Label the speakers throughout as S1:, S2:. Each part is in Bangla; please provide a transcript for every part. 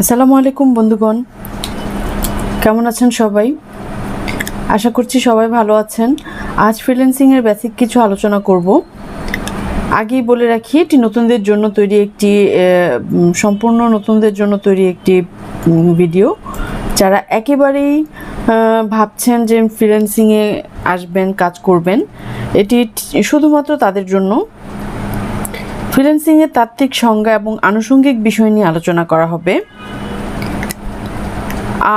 S1: আসসালামু আলাইকুম বন্ধুগণ। কেমন আছেন সবাই? আশা করছি সবাই ভালো আছেন। আজ ফ্রিল্যান্সিংয়ের বেসিক কিছু আলোচনা করব। আগেই বলে রাখি, এটি নতুনদের জন্য তৈরি একটি সম্পূর্ণ নতুনদের জন্য তৈরি একটি ভিডিও যারা একেবারেই ভাবছেন যে ফ্রিল্যান্সিংয়ে আসবেন, কাজ করবেন, এটি শুধুমাত্র তাদের জন্য। ফ্রিল্যান্সিংয়ের তাত্ত্বিক সংজ্ঞা এবং আনুষঙ্গিক বিষয় নিয়ে আলোচনা করা হবে।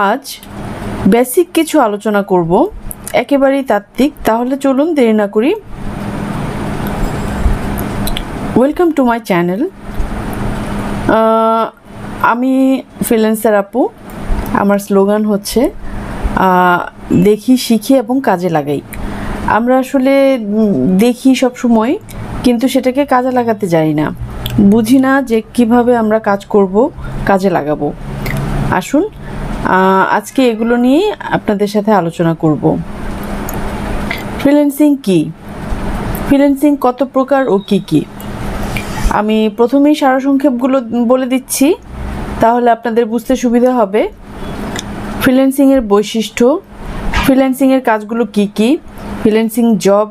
S1: আজ বেসিক কিছু আলোচনা করব। একেবারেই তাত্ত্বিক, তাহলে চলুন দেরি না করি। ওয়েলকাম টু মাই চ্যানেল আমি ফ্রিল্যান্সার আপু। আমার স্লোগান হচ্ছে দেখি, শিখি এবং কাজে লাগাই। আমরা আসলে দেখি সব সময় কিন্তু সেটাকে কাজে লাগাতে জানি না। বুঝি না যে কীভাবে আমরা কাজ করব, কাজে লাগাবো। আসুন আজকে এগুলো নিয়ে আপনাদের সাথে আলোচনা করব। ফ্রিল্যান্সিং কি? ফ্রিল্যান্সিং কত প্রকার ও কি কি? আমি প্রথমেই সারসংক্ষেপগুলো বলে দিচ্ছি, তাহলে আপনাদের বুঝতে সুবিধা হবে। ফ্রিল্যান্সিংয়ের বৈশিষ্ট্য ফ্রিল্যান্সিংয়ের কাজগুলো কি কি? ফ্রিল্যান্সিং জব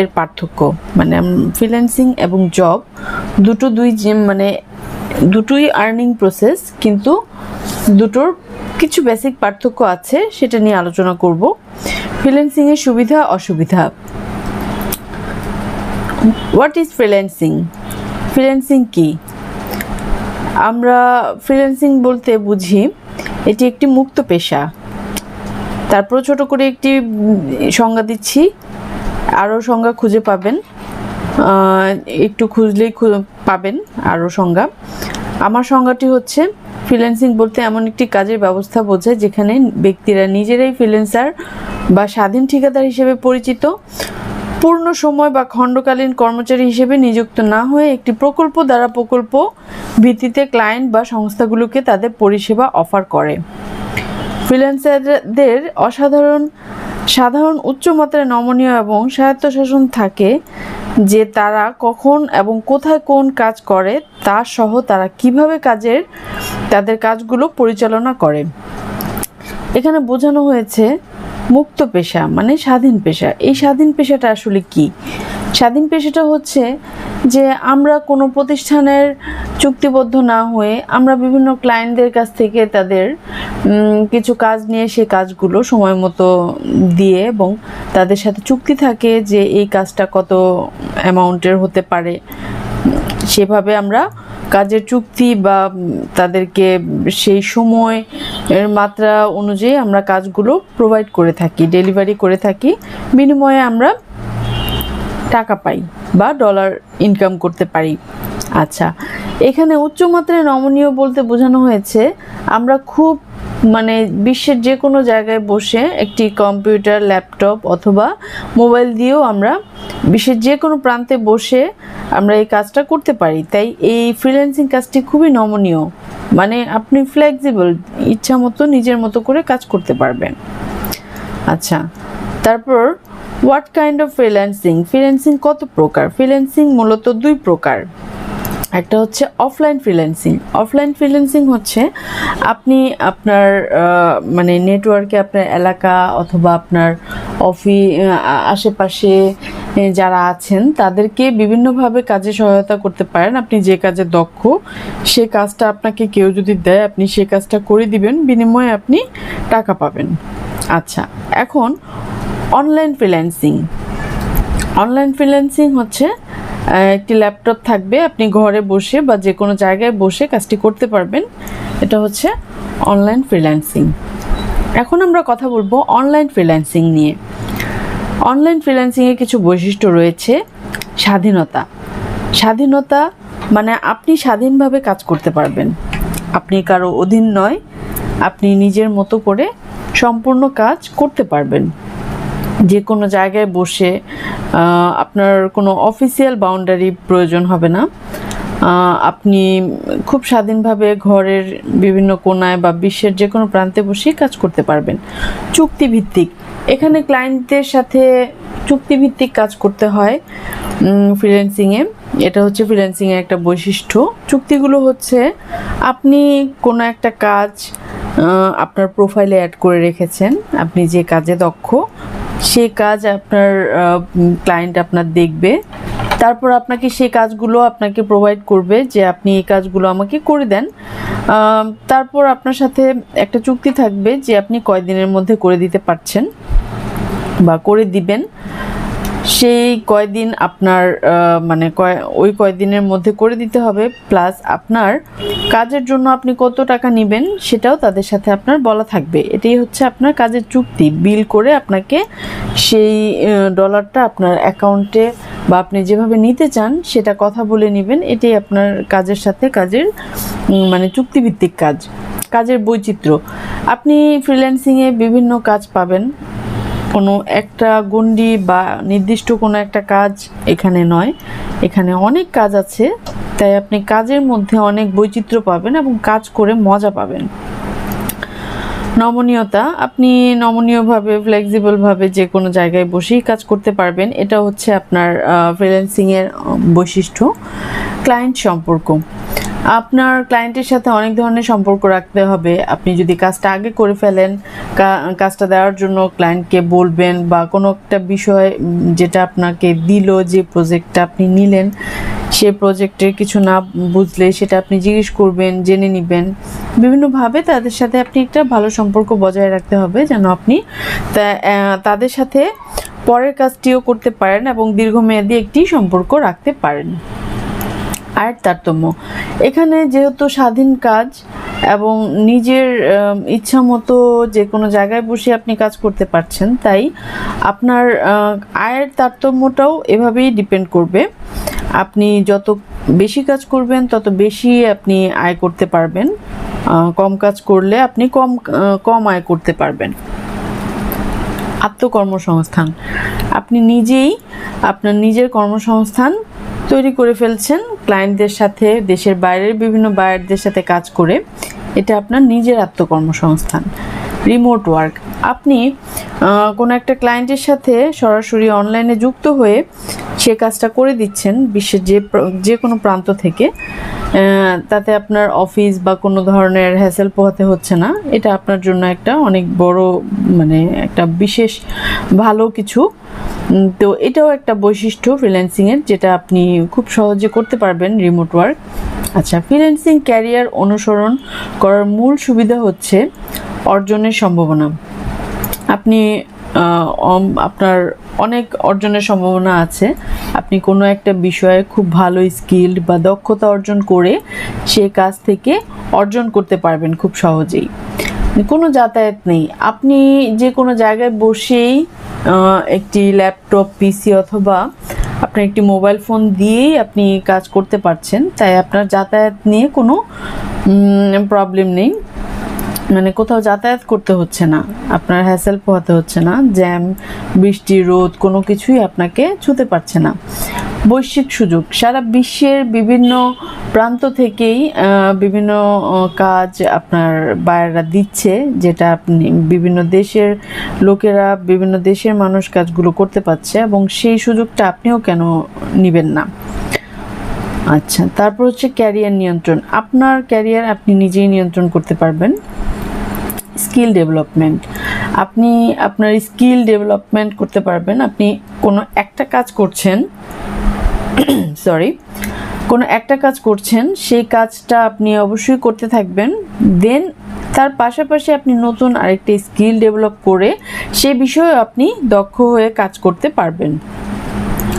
S1: এর পার্থক্য। মানে ফ্রিল্যান্সিং এবং জব দুটো দুই মানে দুটোই আর্নিং প্রসেস কিন্তু দুটোর কিছু বেসিক পার্থক্য আছে, সেটা নিয়ে আলোচনা করব। ফ্রিল্যান্সিংয়ের সুবিধা, অসুবিধা। হোয়াট ইজ ফ্রিল্যান্সিং ফ্রিল্যান্সিং কি? আমরা ফ্রিল্যান্সিং বলতে বুঝি, এটি একটি মুক্ত পেশা। তারপর ছোট করে একটি সংজ্ঞা দিচ্ছি। আরও সংজ্ঞা খুঁজে পাবেন। একটু খুঁজলেই পাবেন আরও সংজ্ঞা। আমার সংজ্ঞাটি হচ্ছে ফ্রিল্যান্সিং বলতে এমন একটি কাজের ব্যবস্থা বোঝায় যেখানে ব্যক্তিরা নিজেরাই ফ্রিল্যান্সার বা স্বাধীন ঠিকাদার হিসেবে পরিচিত, পূর্ণ সময় বা খণ্ডকালীন কর্মচারী হিসেবে নিযুক্ত না হয়ে একটি প্রকল্প দ্বারা প্রকল্প ভিত্তিতে ক্লায়েন্ট বা সংস্থাগুলোকে তাদের পরিষেবা অফার করে। ফ্রিল্যান্সারদের অসাধারণ সাধারণ উচ্চ মাত্রায় নমনীয় এবং স্বায়ত্তশাসন থাকে যে তারা কখন এবং কোথায় কোন কাজ করে, তা সহ তারা কীভাবে কাজের, তাদের কাজগুলো পরিচালনা করে। এখানে বোঝানো হয়েছে মুক্ত পেশা মানে স্বাধীন পেশা। এই স্বাধীন পেশাটা আসলে কি? স্বাধীন পেশাটা হচ্ছে যে আমরা কোনো প্রতিষ্ঠানের চুক্তিবদ্ধ না হয়ে আমরা বিভিন্ন ক্লায়েন্টদের কাছ থেকে তাদের কিছু কাজ নিয়ে সে কাজগুলো সময় মতো দিয়ে এবং তাদের সাথে চুক্তি থাকে যে এই কাজটা কত অ্যামাউন্টের হতে পারে। সেভাবে আমরা কাজের চুক্তি বা তাদেরকে সেই সময় এর মাত্রা অনুযায়ী আমরা কাজগুলো প্রোভাইড করে থাকি ডেলিভারি করে থাকি। বিনিময়ে আমরা টাকা পাই বা ডলার ইনকাম করতে পারি। আচ্ছা এখানে উচ্চমাত্রায় নমনীয় বলতে বোঝানো হয়েছে, আমরা খুব মানে বিশ্বের যে কোনো জায়গায় বসে একটি কম্পিউটার ল্যাপটপ অথবা মোবাইল দিয়েও আমরা বিশ্বের যে কোনো প্রান্তে বসে আমরা এই কাজটা করতে পারি। তাই এই ফ্রিল্যান্সিং কাজটি খুবই নমনীয়। মানে আপনি ফ্লেক্সিবল ইচ্ছা মতো নিজের মতো করে কাজ করতে পারবেন। আচ্ছা তারপর what kind of freelancing freelancing কত প্রকার? ফ্রিল্যান্সিং মূলত দুই প্রকার। একটা হচ্ছে অফলাইন ফ্রিল্যান্সিং অফলাইন ফ্রিল্যান্সিং হচ্ছে আপনি আপনার মানে নেটওয়ার্কে আপনার এলাকা অথবা আপনার অফি আশেপাশে যারা আছেন, তাদেরকে বিভিন্নভাবে কাজে সহায়তা করতে পারেন। আপনি যে কাজে দক্ষ, সে কাজটা আপনাকে কেউ যদি দেয়, আপনি সে কাজটা করে দিবেন। বিনিময়ে আপনি টাকা পাবেন। আচ্ছা এখন অনলাইন ফ্রিল্যান্সিং অনলাইন ফ্রিল্যান্সিং হচ্ছে একটি ল্যাপটপ থাকবে, আপনি ঘরে বসে বা যে কোনো জায়গায় বসে কাজটি করতে পারবেন। এটা হচ্ছে অনলাইন ফ্রিল্যান্সিং এখন আমরা কথা বলব অনলাইন ফ্রিল্যান্সিং নিয়ে। অনলাইন ফ্রিল্যান্সিংয়ের কিছু বৈশিষ্ট্য রয়েছে, স্বাধীনতা। স্বাধীনতা মানে আপনি স্বাধীনভাবে কাজ করতে পারবেন। আপনি কারও অধীন নয়, আপনি নিজের মতো করে সম্পূর্ণ কাজ করতে পারবেন। যে কোনো জায়গায় বসে আপনার কোনো অফিসিয়াল বাউন্ডারি প্রয়োজন হবে না। আপনি খুব স্বাধীনভাবে ঘরের বিভিন্ন কোনায় বা বিশ্বের যে কোনো প্রান্তে বসেই কাজ করতে পারবেন। চুক্তিভিত্তিক। এখানে ক্লায়েন্টদের সাথে চুক্তিভিত্তিক কাজ করতে হয় ফ্রিল্যান্সিংয়ে এটা হচ্ছে ফ্রিল্যান্সিংয়ের একটা বৈশিষ্ট্য। চুক্তিগুলো হচ্ছে, আপনি কোনো একটা কাজ আপনার প্রোফাইলে অ্যাড করে রেখেছেন, আপনি যে কাজে দক্ষ সেই কাজ আপনার ক্লায়েন্ট আপনার দেখবে। তারপর আপনাকে সেই কাজগুলো আপনাকে প্রোভাইড করবে যে আপনি এই কাজগুলো আমাকে করে দেন। তারপর আপনার সাথে একটা চুক্তি থাকবে যে আপনি কয়দিনের মধ্যে করে দিতে পারছেন বা করে দিবেন। সেই কয়দিন আপনার মানে কয় ওই কয়দিনের মধ্যে করে দিতে হবে, প্লাস আপনার কাজের জন্য আপনি কত টাকা নেবেন সেটাও তাদের সাথে আপনার বলা থাকবে। এটাই হচ্ছে আপনার কাজের চুক্তি। বিল করে আপনাকে সেই ডলারটা আপনার অ্যাকাউন্টে বা আপনি যেভাবে নিতে চান সেটা কথা বলে নেবেন। এটাই আপনার কাজের সাথে কাজের মানে চুক্তিভিত্তিক কাজ, কাজের বৈচিত্র্য। আপনি ফ্রিল্যান্সিংয়ে বিভিন্ন কাজ পাবেন। কোনো একটা গণ্ডি বা নির্দিষ্ট কোনো একটা কাজ এখানে নয়। এখানে অনেক কাজ আছে, তাই আপনি কাজের মধ্যে অনেক বৈচিত্র্য পাবেন এবং কাজ করে মজা পাবেন। নমনীয়তা, আপনি নমনীয়ভাবে ফ্লেক্সিবলভাবে যে কোনো জায়গায় বসেই কাজ করতে পারবেন। এটা হচ্ছে আপনার ফ্রিল্যান্সিংয়ের বৈশিষ্ট্য। ক্লায়েন্ট সম্পর্ক। আপনার ক্লায়েন্টের সাথে অনেক ধরনের সম্পর্ক রাখতে হবে। আপনি যদি কাজটা আগে করে ফেলেন কাজটা দেওয়ার জন্য ক্লায়েন্টকে বলবেন বা কোনো একটা বিষয় যেটা আপনাকে দিল যে প্রজেক্টটা আপনি নিলেন, সে প্রজেক্টের কিছু না বুঝলে সেটা আপনি জিজ্ঞেস করবেন, জেনে নেবেন। বিভিন্নভাবে তাদের সাথে আপনি একটা ভালো সম্পর্ক বজায় রাখতে হবে যেন আপনি তাদের সাথে পরের কাজটিও করতে পারেন এবং দীর্ঘমেয়াদী একটি সম্পর্ক রাখতে পারেন। আয়ের তারতম্য। এখানে যেহেতু স্বাধীন কাজ এবং নিজের ইচ্ছা মতো যে কোনো জায়গায় বসে আপনি কাজ করতে পারছেন, তাই আপনার আয়ের তারতম্যটাও এভাবেই ডিপেন্ড করবে। আপনি যত বেশি কাজ করবেন, তত বেশি আপনি আয় করতে পারবেন। কম কাজ করলে আপনি কম কম আয় করতে পারবেন। আত্মকর্মসংস্থান। আপনি নিজেই আপনার নিজের কর্মসংস্থান তৈরি করে ফেলছেন ক্লায়েন্টদের সাথে, দেশের বাইরের বিভিন্ন বায়ারদের সাথে কাজ করে। এটা আপনার নিজের আত্মকর্মসংস্থান রিমোট ওয়ার্ক আপনি কোনো একটা ক্লায়েন্টের সাথে সরাসরি অনলাইনে যুক্ত হয়ে সে কাজটা করে দিচ্ছেন বিশ্বের যে যে কোনো প্রান্ত থেকে তাতে আপনার অফিস বা কোনো ধরনের হ্যাসেল পোহাতে হচ্ছে না। এটা আপনার জন্য একটা অনেক বড় মানে একটা বিশেষ ভালো কিছু। তো এটাও একটা বৈশিষ্ট্য ফ্রিল্যান্সিংয়ের যেটা আপনি খুব সহজে করতে পারবেন রিমোট ওয়ার্ক আচ্ছা ফ্রিল্যান্সিং ক্যারিয়ার অনুসরণ করার মূল সুবিধা হচ্ছে অর্জনের সম্ভাবনা। আপনি আপনার অনেক অর্জনের সম্ভাবনা আছে। আপনি কোনো একটা বিষয়ে খুব ভালো স্কিল্ড বা দক্ষতা অর্জন করে সে কাজ থেকে অর্জন করতে পারবেন খুব সহজেই। কোনো যাতায়াত নেই। আপনি যে কোনো জায়গায় বসেই একটি ল্যাপটপ পিসি অথবা আপনার একটি মোবাইল ফোন দিয়েই আপনি কাজ করতে পারছেন, তাই আপনার যাতায়াত নিয়ে কোনো প্রবলেম নেই। মানে কোথাও যাতায়াত করতে হচ্ছে না, আপনার হ্যাসেল পোহাতে হচ্ছে না জ্যাম বৃষ্টি, রোদ কোনো কিছুই আপনাকে ছুতে পারছে না। বৈশ্বিক সুযোগ। সারা বিশ্বের বিভিন্ন প্রান্ত থেকেই বিভিন্ন কাজ আপনার বায়াররা দিচ্ছে, যেটা আপনি বিভিন্ন দেশের লোকেরা, বিভিন্ন দেশের মানুষ কাজগুলো করতে পারছে এবং সেই সুযোগটা আপনিও কেন নেবেন না? আচ্ছা তারপর হচ্ছে ক্যারিয়ার নিয়ন্ত্রণ। আপনার ক্যারিয়ার আপনি নিজেই নিয়ন্ত্রণ করতে পারবেন। Skill development. আপনি আপনার স্কিল ডেভেলপমেন্ট করতে পারবেন। আপনি কোনো একটা কাজ করছেন সরি কোনো একটা কাজ করছেন, সেই কাজটা আপনি অবশ্যই করতে থাকবেন। দেন তার পাশাপাশি আপনি নতুন আরেকটা স্কিল ডেভেলপ করে সে বিষয়ে আপনি দক্ষ হয়ে কাজ করতে পারবেন।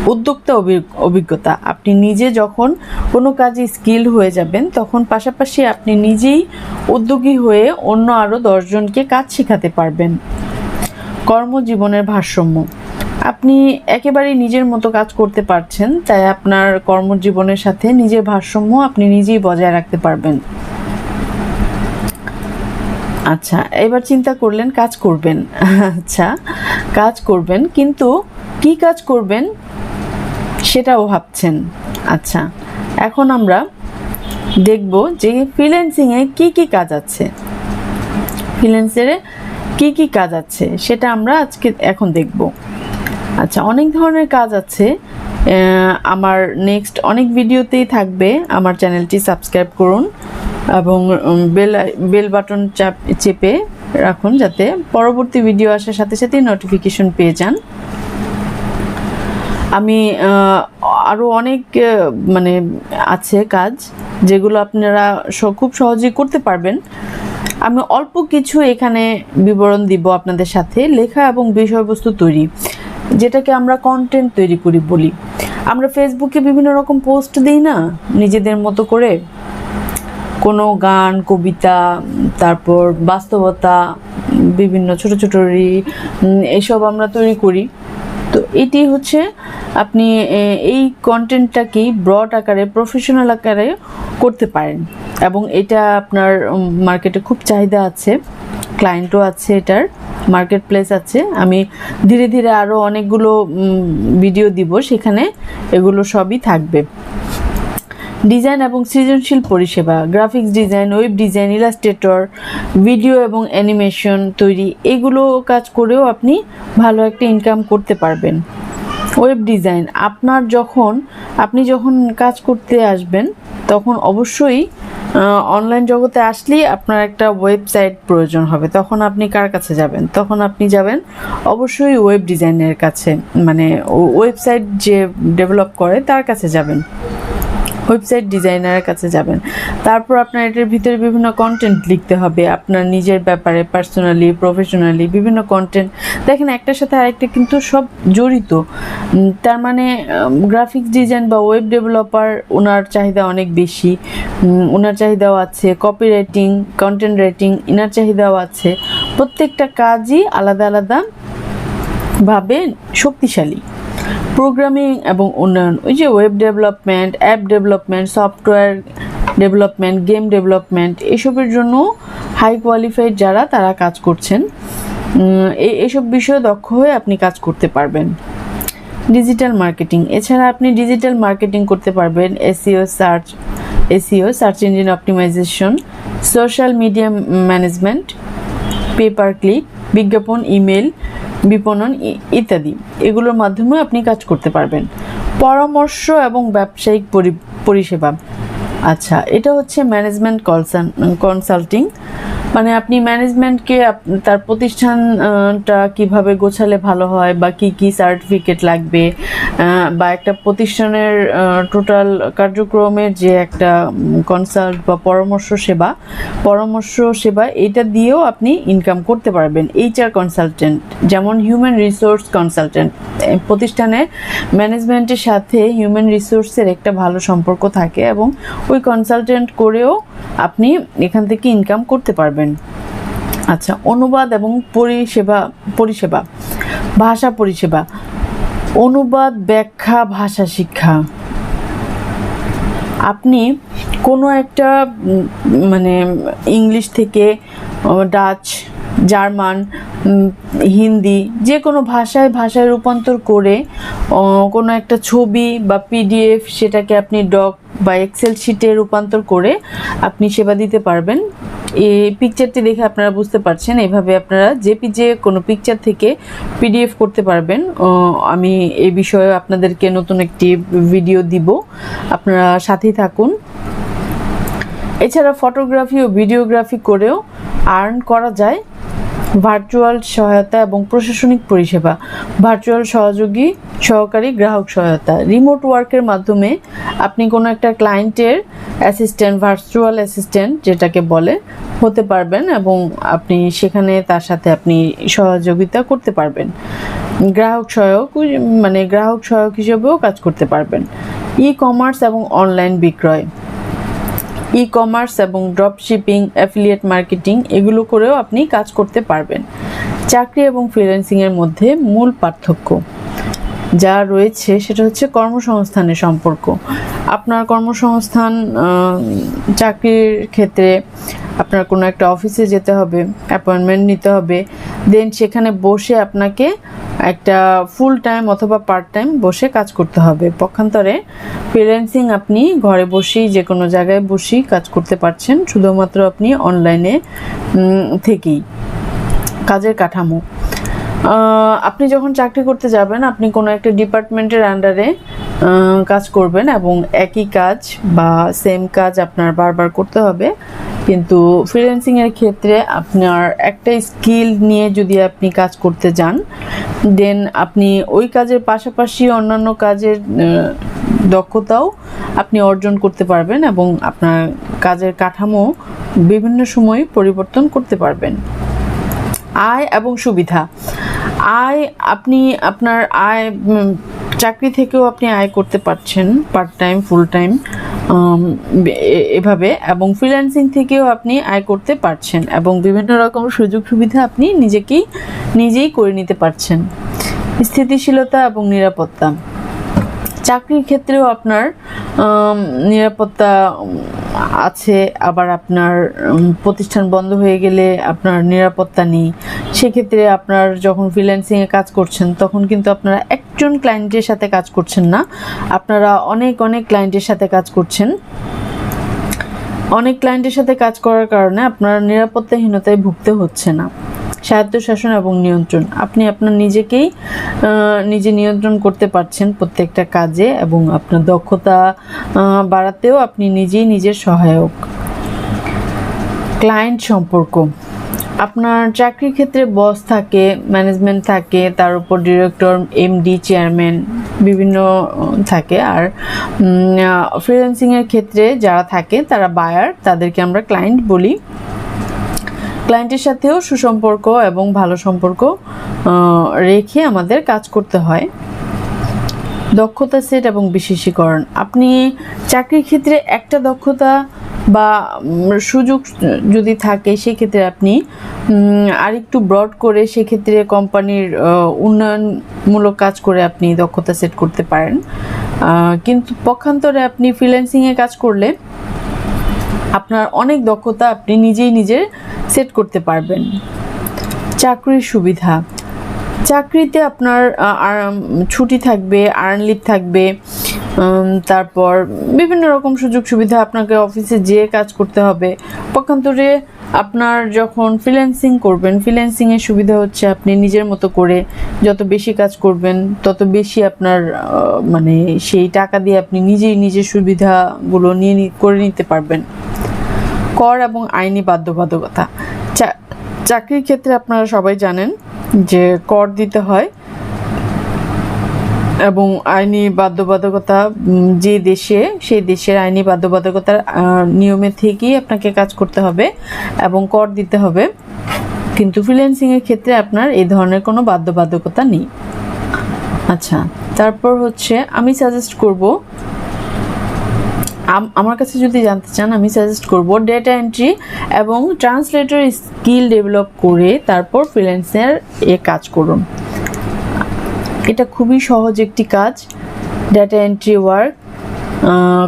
S1: উদ্যোক্তা অভি- অভিজ্ঞতা, আপনি নিজে যখন কোনো কাজে স্কিল হয়ে যাবেন, তখন পাশাপাশি আপনি নিজেই উদ্যোগী হয়ে অন্য আরও দশজনকে কাজ শেখাতে পারবেন। কর্মজীবনের ভারসাম্য। আপনি একেবারেই নিজের মতো কাজ করতে পারছেন, তাই আপনার কর্মজীবনের সাথে নিজের ভারসাম্য আপনি নিজেই বজায় রাখতে পারবেন। আচ্ছা এবার চিন্তা করলেন কাজ করবেন। আচ্ছা কাজ করবেন, কিন্তু কি কাজ করবেন সেটাও ভাবছেন। আচ্ছা এখন আমরা দেখব যে ফ্রিল্যান্সিংয়ে কি কি কাজ আছে। ফ্রিল্যান্সারে কি কি কাজ আছে, সেটা আমরা আজকে এখন দেখব। আচ্ছা অনেক ধরনের কাজ আছে। আমার নেক্সট অনেক ভিডিওতেই থাকবে। আমার চ্যানেলটি সাবস্ক্রাইব করুন এবং বেল বেল বাটন চাপ, চেপে রাখুন যাতে পরবর্তী ভিডিও আসার সাথে সাথেই নোটিফিকেশন পেয়ে যান। আমি আরও অনেক মানে আছে কাজ যেগুলো আপনারা খুব সহজেই করতে পারবেন। আমি অল্প কিছু এখানে বিবরণ দিব আপনাদের সাথে। লেখা এবং বিষয়বস্তু তৈরি। যেটাকে আমরা কন্টেন্ট তৈরি করি বলি। আমরা ফেসবুকে বিভিন্ন রকম পোস্ট দিই না? নিজেদের মতো করে কোনো গান, কবিতা, তারপর বাস্তবতা, বিভিন্ন ছোট ছোট রি- এসব আমরা তৈরি করি। তো এটি হচ্ছে আপনি এই কন্টেন্টটাকেই ব্রড আকারে প্রফেশনাল আকারে করতে পারেন। এবং এটা আপনার মার্কেটে খুব চাহিদা আছে ক্লায়েন্টও আছে এটার। মার্কেট প্লেস আছে। আমি ধীরে ধীরে আরও অনেকগুলো ভিডিও দিব সেখানে। এগুলো সবই থাকবে। ডিজাইন এবং সৃজনশীল পরিষেবা graphics design web design illustrator video এবং অ্যানিমেশন তৈরি, এগুলো কাজ করেও আপনি ভালো একটা ইনকাম করতে পারবেন। ওয়েব ডিজাইন আপনার যখন, আপনি যখন কাজ করতে আসবেন তখন অবশ্যই অনলাইন জগতে আসলেই আপনার একটা ওয়েবসাইট প্রয়োজন হবে। তখন আপনি কার কাছে যাবেন? তখন আপনি যাবেন অবশ্যই ওয়েব ডিজাইনের কাছে। মানে ওয়েবসাইট যে ডেভেলপ করে তার কাছে যাবেন। ওয়েবসাইট ডিজাইনারের কাছে যাবেন। তারপর আপনার এটার ভিতরে বিভিন্ন কন্টেন্ট লিখতে হবে। আপনার নিজের ব্যাপারে পার্সোনালি প্রফেশনালি বিভিন্ন কন্টেন্ট দেখেন, একটার সাথে আরেকটা কিন্তু সব জড়িত। তার মানে গ্রাফিক্স ডিজাইন বা ওয়েব ডেভেলপার ওনার চাহিদা অনেক বেশি। ওনার চাহিদাও আছে। কপি রাইটিং কন্টেন্ট রাইটিং ইনার চাহিদাও আছে। প্রত্যেকটা কাজই আলাদা আলাদা ভাবে শক্তিশালী। প্রোগ্রামিং এবং উন্নয়ন। ওই যে web development app development software development game development এসবের জন্য হাই কোয়ালিফাইড যারা, তারা কাজ করছেন। এসব বিষয়ে দক্ষ হয়ে আপনি কাজ করতে পারবেন। ডিজিটাল মার্কেটিং এছাড়া আপনি ডিজিটাল মার্কেটিং করতে পারবেন SEO search SEO search engine optimization social media management paper click বিজ্ঞাপন ইমেল বিপণন ইত্যাদি। এগুলোর মাধ্যমে আপনি কাজ করতে পারবেন। পরামর্শ এবং ব্যবসায়িক পরি- পরিষেবা। আচ্ছা এটা হচ্ছে ম্যানেজমেন্ট কনসাল্টিং মানে আপনি ম্যানেজমেন্টকে তার প্রতিষ্ঠানটা কীভাবে গোছালে ভালো হয় বা কি কি সার্টিফিকেট লাগবে বা একটা প্রতিষ্ঠানের টোটাল কার্যক্রমের যে একটা কনসাল্ট বা পরামর্শ সেবা পরামর্শ সেবা এটা দিয়েও আপনি ইনকাম করতে পারবেন এইচআর কনসালটেন্ট যেমন হিউম্যান রিসোর্স কনসালটেন্ট প্রতিষ্ঠানে ম্যানেজমেন্টের সাথে হিউম্যান রিসোর্সের একটা ভালো সম্পর্ক থাকে এবং ওই কনসালটেন্ট করেও আপনি এখান থেকে ইনকাম করতে পারবেন। আচ্ছা অনুবাদ এবং পরিষেবা পরিষেবা, ভাষা পরিষেবা, অনুবাদ, ব্যাখ্যা, ভাষা শিক্ষা। আপনি কোনো একটা মানে ইংলিশ থেকে ডাচ জার্মান হিন্দি, যে কোনো ভাষায় ভাষায় রূপান্তর করে কোনো একটা ছবি বা পিডিএফ সেটাকে আপনি ডক বা এক্সেল শিটে রূপান্তর করে আপনি সেবা দিতে পারবেন। এই পিকচারটি দেখে আপনারা বুঝতে পারছেন, এভাবে আপনারা জেপিজে কোনো পিকচার থেকে পিডিএফ করতে পারবেন। আমি এই বিষয়ে আপনাদেরকে নতুন একটি ভিডিও দিব। আপনারা সাথেই থাকুন। এছাড়া ফটোগ্রাফি ও ভিডিওগ্রাফি করেও আর্ন করা যায়। ভার্চুয়াল সহায়তা এবং প্রশাসনিক পরিষেবা। ভার্চুয়াল সহযোগী, সহকারী, গ্রাহক সহায়তা। রিমোট ওয়ার্কের মাধ্যমে আপনি কোনো একটা ক্লায়েন্টের অ্যাসিস্ট্যান্ট, ভার্চুয়াল অ্যাসিস্ট্যান্ট যেটাকে বলে, হতে পারবেন এবং আপনি সেখানে তার সাথে আপনি সহযোগিতা করতে পারবেন। গ্রাহক সহায়ক মানে গ্রাহক সহায়ক হিসেবেও কাজ করতে পারবেন। ই কমার্স এবং অনলাইন বিক্রয়। ই কমার্স এবং ড্রপ শিপিং অ্যাফিলিয়েট মার্কেটিং এগুলো করেও আপনি কাজ করতে পারবেন। চাকরি এবং ফ্রিল্যান্সিংয়ের মধ্যে মূল পার্থক্য। যা রয়েছে সেটা হচ্ছে কর্মসংস্থানের সম্পর্ক। আপনার কর্মসংস্থান চাকরির ক্ষেত্রে আপনার কোনো একটা অফিসে যেতে হবে, অ্যাপয়েন্টমেন্ট নিতে হবে, দেন সেখানে বসে আপনাকে একটা ফুল টাইম অথবা পার্ট টাইম বসে কাজ করতে হবে। পক্ষান্তরে ফ্রিল্যান্সিং আপনি ঘরে বসেই যে কোনো জায়গায় বসেই কাজ করতে পারছেন, শুধুমাত্র আপনি অনলাইনে থেকেই। কাজের কাঠামো। আপনি যখন চাকরি করতে যাবেন, আপনি কোনো একটা ডিপার্টমেন্টের আন্ডারে কাজ করবেন এবং একই কাজ বা সেম কাজ আপনার বারবার করতে হবে। কিন্তু ফ্রিল্যান্সিং এর ক্ষেত্রে আপনার একটা স্কিল নিয়ে যদি আপনি কাজ করতে যান দেন আপনি ওই কাজের পাশাপাশি অন্যান্য কাজের দক্ষতাও আপনি অর্জন করতে পারবেন এবং আপনার কাজের কাঠামো বিভিন্ন সময় পরিবর্তন করতে পারবেন। আয় এবং সুবিধা। আয় আপনি আপনার আয় চাকরি থেকেও আপনি আয় করতে পারছেন পার্ট টাইম ফুল টাইম এভাবে, এবং ফ্রিল্যান্সিং থেকেও আপনি আয় করতে পারছেন, এবং বিভিন্ন রকম সুযোগ সুবিধা আপনি নিজেকেই, নিজেই করে নিতে পারছেন। স্থিতিশীলতা এবং নিরাপত্তা। চাকরির ক্ষেত্রেও আপনার নিরাপত্তা আছে, আবার আপনার প্রতিষ্ঠান বন্ধ হয়ে গেলে আপনার নিরাপত্তা নেই। সেক্ষেত্রে আপনার যখন ফ্রিল্যান্সিংয়ে কাজ করছেন, তখন কিন্তু আপনারা একজন ক্লায়েন্টের সাথে কাজ করছেন না। আপনারা অনেক অনেক ক্লায়েন্টের সাথে কাজ করছেন। অনেক ক্লায়েন্টের সাথে কাজ করার কারণে আপনার নিরাপত্তাহীনতায় ভুগতে হচ্ছে না। স্বায়ত্তশাসন এবং নিয়ন্ত্রণ। আপনি আপনার নিজেকেই নিজে নিয়ন্ত্রণ করতে পারছেন প্রত্যেকটা কাজে এবং আপনার দক্ষতা বাড়াতেও আপনি নিজেই নিজের সহায়ক। ক্লায়েন্ট সম্পর্ক। আপনার চাকরির ক্ষেত্রে বস থাকে, ম্যানেজমেন্ট থাকে, তার উপর ডিরেক্টর, এমডি, চেয়ারম্যান বিভিন্ন থাকে। আর ফ্রিল্যান্সিংয়ের ক্ষেত্রে যারা থাকে, তারা বায়ার, তাদেরকে আমরা ক্লায়েন্ট বলি। ক্লায়েন্টের সাথেও সুসম্পর্ক এবং ভালো সম্পর্ক রেখে আমাদের কাজ করতে হয়। দক্ষতা সেট এবং বিশেষীকরণ। আপনি চাকরির ক্ষেত্রে একটা দক্ষতা বা সুযোগ যদি থাকে সেক্ষেত্রে আপনি উম, আরেকটু ব্রড করে সেক্ষেত্রে কোম্পানির উন্নয়নমূলক কাজ করে আপনি দক্ষতা সেট করতে পারেন। কিন্তু পক্ষান্তরে আপনি ফ্রিল্যান্সিংয়ে কাজ করলে আপনার অনেক দক্ষতা আপনি নিজেই নিজে সেট করতে পারবেন। চাকরির সুবিধা। চাকরিতে আপনার ছুটি থাকবে আর্ন লিভ থাকবে তারপর বিভিন্ন রকম সুযোগ সুবিধা আপনাকে অফিসে যেয়ে কাজ করতে হবে। পক্ষান্তরে আপনার যখন ফ্রিল্যান্সিং করবেন ফ্রিল্যান্সিংয়ের সুবিধা হচ্ছে আপনি নিজের মতো করে যত বেশি কাজ করবেন, তত বেশি আপনার মানে সেই টাকা দিয়ে আপনি নিজেই নিজের সুবিধাগুলো নিয়ে করে নিতে পারবেন। কর এবং আইনি বাধ্যবাধকতা। চাকরির ক্ষেত্রে আপনারা সবাই জানেন যে কর দিতে হয় এবং আইনি বাধ্যবাধকতা যে দেশে, সেই দেশের আইনি বাধ্যবাধকতার নিয়মে থেকেই আপনাকে কাজ করতে হবে এবং কর দিতে হবে। কিন্তু ফ্রিল্যান্সিংয়ের ক্ষেত্রে আপনার এই ধরনের কোনো বাধ্যবাধকতা নেই। আচ্ছা তারপর হচ্ছে আমি সাজেস্ট করব আমার কাছে যদি জানতে চান, আমি সাজেস্ট করব ডেটা এন্ট্রি এবং ট্রান্সলেটর স্কিল ডেভেলপ করে তারপর ফ্রিল্যান্সার এ কাজ করুন। এটা খুবই সহজ একটি কাজ। Data entry work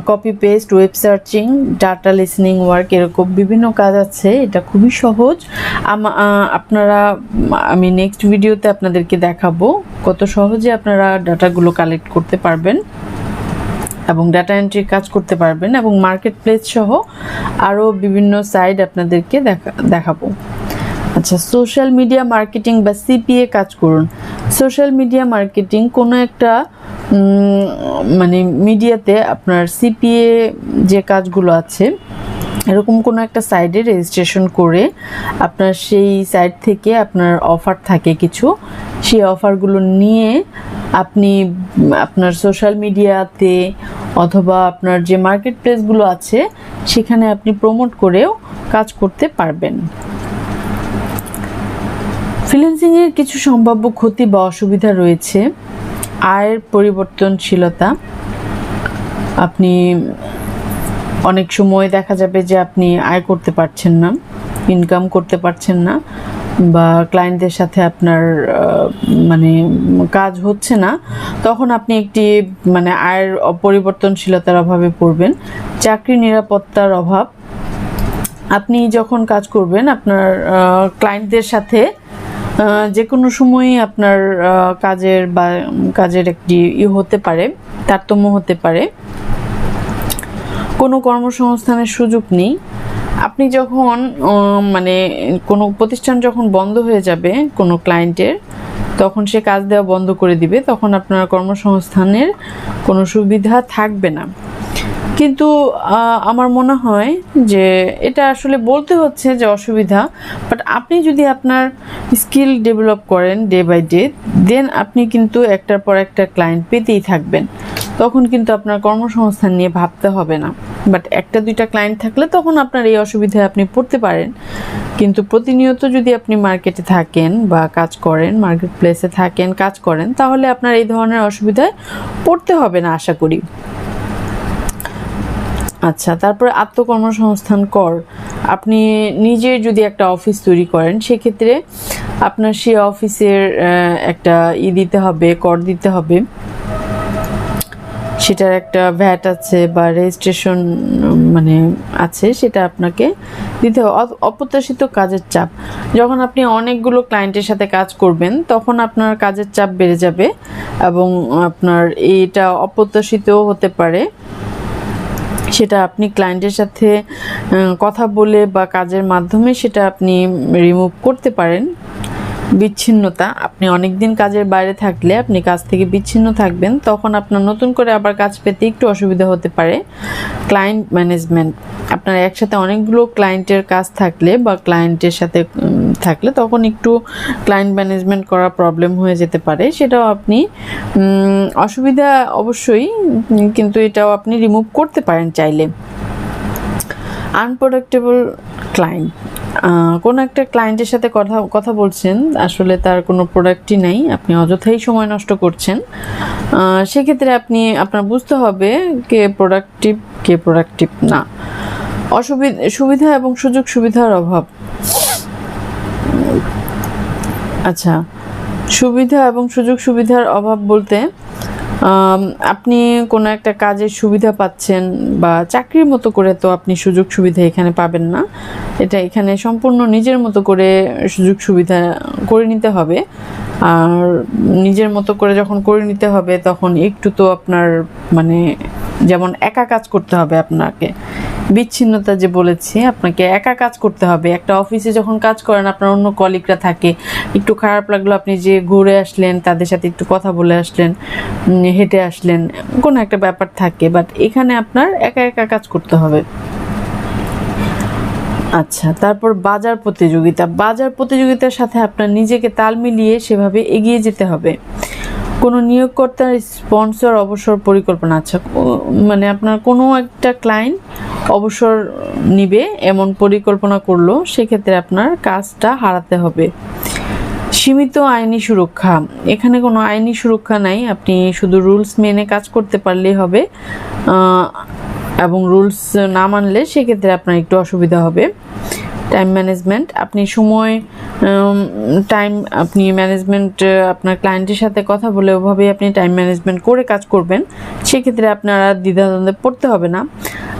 S1: copy paste web searching data listening work এরকম বিভিন্ন কাজ আছে। এটা খুবই সহজ। আপনারা, আমি নেক্সট ভিডিওতে আপনাদেরকে দেখাবো কত সহজে আপনারা ডাটাগুলো কালেক্ট করতে পারবেন। এবং ডাটা এন্ট্রি কাজ করতে পারবেন এবং মার্কেট প্লেস সহ আরও বিভিন্ন সাইড আপনাদেরকে দেখা, দেখাবো। আচ্ছা সোশ্যাল মিডিয়া মার্কেটিং বা সিপিএ কাজ করুন। সোশ্যাল মিডিয়া মার্কেটিং কোনো একটা মানে মিডিয়াতে আপনার সিপিএ যে কাজগুলো আছে এরকম কোনো একটা সাইডে রেজিস্ট্রেশন করে আপনার সেই সাইট থেকে আপনার অফার থাকে কিছু, সেই অফারগুলো নিয়ে আপনি আপনার সোশ্যাল মিডিয়াতে অথবা আপনার যে মার্কেট প্লেসগুলো আছে, সেখানে আপনি প্রমোট করেও কাজ করতে পারবেন। ফ্রিল্যান্সিংয়ের কিছু সম্ভাব্য ক্ষতি বা অসুবিধা রয়েছে। আয়ের পরিবর্তনশীলতা, আপনি অনেক সময় দেখা যাবে যে আপনি আয় করতে পারছেন না ইনকাম করতে পারছেন না, বা ক্লায়েন্টদের সাথে আপনার মানে কাজ হচ্ছে না, তখন আপনি একটি মানে আয়ের পরিবর্তনশীলতার অভাবে পড়বেন। চাকরি নিরাপত্তার অভাব। আপনি যখন কাজ করবেন, আপনার ক্লায়েন্টদের সাথে যে কোনো সময়ই আপনার কাজের বা, কাজের একটি ই হতে পারে, তারতম্য হতে পারে। কোনো কর্মসংস্থানের সুযোগ নেই। আপনি যখন মানে কোনো প্রতিষ্ঠান যখন বন্ধ হয়ে যাবে কোনো ক্লায়েন্টের তখন সে কাজ দেওয়া বন্ধ করে দিবে, তখন আপনার কর্মসংস্থানের কোনো সুবিধা থাকবে না। কিন্তু আমার মনে হয় যে এটা আসলে বলতে হচ্ছে যে অসুবিধা বাট আপনি যদি আপনার স্কিল ডেভেলপ করেন ডে বাই ডে দেন আপনি কিন্তু একটার পর একটা ক্লায়েন্ট পেতেই থাকবেন। তখন কিন্তু আপনার কর্মসংস্থান নিয়ে ভাবতে হবে না। বাট একটা, দুইটা ক্লায়েন্ট থাকলে তখন আপনার এই অসুবিধায় আপনি পড়তে পারেন। কিন্তু প্রতিনিয়ত যদি আপনি মার্কেটে থাকেন বা কাজ করেন মার্কেট প্লেসে থাকেন, কাজ করেন, তাহলে আপনার এই ধরনের অসুবিধায় পড়তে হবে না, আশা করি। আচ্ছা তারপরে আত্মকর্মসংস্থান কর। আপনি নিজে যদি একটা অফিস তৈরি করেন, সেক্ষেত্রে আপনার সেই অফিসের একটা ই দিতে হবে, কর দিতে হবে। সেটার একটা ভ্যাট আছে বা রেজিস্ট্রেশন মানে আছে, সেটা আপনাকে দিতে হবে। অপ্রত্যাশিত কাজের চাপ। যখন আপনি অনেকগুলো ক্লায়েন্টের সাথে কাজ করবেন, তখন আপনার কাজের চাপ বেড়ে যাবে এবং আপনার এটা অপ্রত্যাশিতও হতে পারে। সেটা আপনি ক্লায়েন্টের সাথে কথা বলে বা কাজের মাধ্যমে সেটা আপনি রিমুভ করতে পারেন। বিচ্ছিন্নতা। আপনি অনেক দিন কাজের বাইরে থাকলে আপনি কাজ থেকে বিচ্ছিন্ন থাকবেন, তখন আপনার নতুন করে আবার কাজ পেতে একটু অসুবিধা হতে পারে। ক্লায়েন্ট ম্যানেজমেন্ট আপনার একসাথে অনেকগুলো ক্লায়েন্টের কাজ থাকলে বা ক্লায়েন্টের সাথে থাকলে তখন একটু ক্লায়েন্ট ম্যানেজমেন্ট করা প্রবলেম হয়ে যেতে পারে। সেটাও আপনি অসুবিধা অবশ্যই, কিন্তু এটাও আপনি রিমুভ করতে পারেন চাইলে। আনপ্রোডাক্টেবল ক্লায়েন্ট কোনো একটা ক্লায়েন্টের সাথে কথা কথা বলছেন, আসলে তার কোনো প্রোডাক্টই নাই, আপনি অযথাই সময় নষ্ট করছেন। সেক্ষেত্রে আপনি, আপনার বুঝতে হবে কে প্রোডাক্টিভ কে প্রোডাক্টিভ না। অসুবিধা সুবিধা এবং সুযোগ সুবিধার অভাব। আচ্ছা সুবিধা এবং সুযোগ সুবিধার অভাব বলতে আপনি কোনো একটা কাজের সুবিধা পাচ্ছেন বা চাকরির মতো করে তো আপনি সুযোগ সুবিধা এখানে পাবেন না। এটা এখানে সম্পূর্ণ নিজের মতো করে সুযোগ সুবিধা করে নিতে হবে। আর নিজের মতো করে যখন করে নিতে হবে, তখন একটু তো আপনার মানে যেমন একা কাজ করতে হবে আপনাকে। বিচ্ছিন্নতা যে বলেছি, আপনাকে একা কাজ করতে হবে। একটা অফিসে যখন কাজ করেন, আপনার অন্য কলিগরা থাকে, একটু খারাপ লাগল আপনি যে ঘুরে আসলেন, তাদের সাথে একটু কথা বলে আসলেন হেঁটে আসলেন, কোনো একটা ব্যাপার থাকে বাট এখানে আপনার একা একা কাজ করতে হবে। আচ্ছা তারপর বাজার প্রতিযোগিতা। বাজার প্রতিযোগিতার সাথে আপনার নিজেকে তাল মিলিয়ে সেভাবে এগিয়ে যেতে হবে। কোনো নিয়োগকর্তার স্পন্সর অবসর পরিকল্পনা আচ্ছা মানে আপনার কোনো একটা ক্লায়েন্ট অবসর নিবে, এমন পরিকল্পনা করল, সেক্ষেত্রে আপনার কাজটা হারাতে হবে। সীমিত আইনি সুরক্ষা। এখানে কোনো আইনি সুরক্ষা নাই, আপনি শুধু রুলস মেনে কাজ করতে পারলেই হবে। এবং রুলস না মানলে সেক্ষেত্রে আপনার একটু অসুবিধা হবে। টাইম ম্যানেজমেন্ট আপনি সময় টাইম আপনি ম্যানেজমেন্ট আপনার ক্লায়েন্টের সাথে কথা বলে ওভাবে আপনি টাইম ম্যানেজমেন্ট করে কাজ করবেন, সেক্ষেত্রে আপনার আর দ্বিধাদ্বন্দ্বে পড়তে হবে না।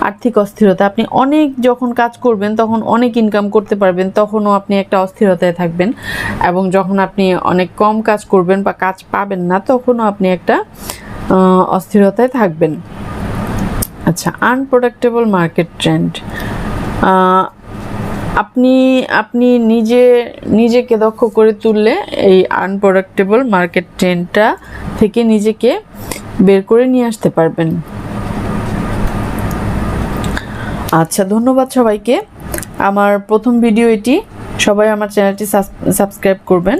S1: আর্থিক অস্থিরতা, আপনি অনেক যখন কাজ করবেন, তখন অনেক ইনকাম করতে পারবেন, তখনও আপনি একটা অস্থিরতায় থাকবেন। এবং যখন আপনি অনেক কম কাজ করবেন বা কাজ পাবেন না, তখনও আপনি একটা অস্থিরতায় থাকবেন। আচ্ছা আনপ্রোডাক্টেবল মার্কেট ট্রেন্ড আপনি আপনি নিজে, নিজেকে দক্ষ করে তুললে এই আনপ্রোডাক্টেবল মার্কেট ট্রেন্ডটা থেকে নিজেকে বের করে নিয়ে আসতে পারবেন। আচ্ছা ধন্যবাদ সবাইকে। আমার প্রথম ভিডিও এটি। সবাই আমার চ্যানেলটি সাবস্ক্রাইব করবেন।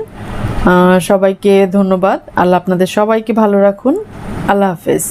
S1: সবাইকে ধন্যবাদ। আল্লাহ আপনাদের সবাইকে ভালো রাখুন। আল্লাহ হাফেজ।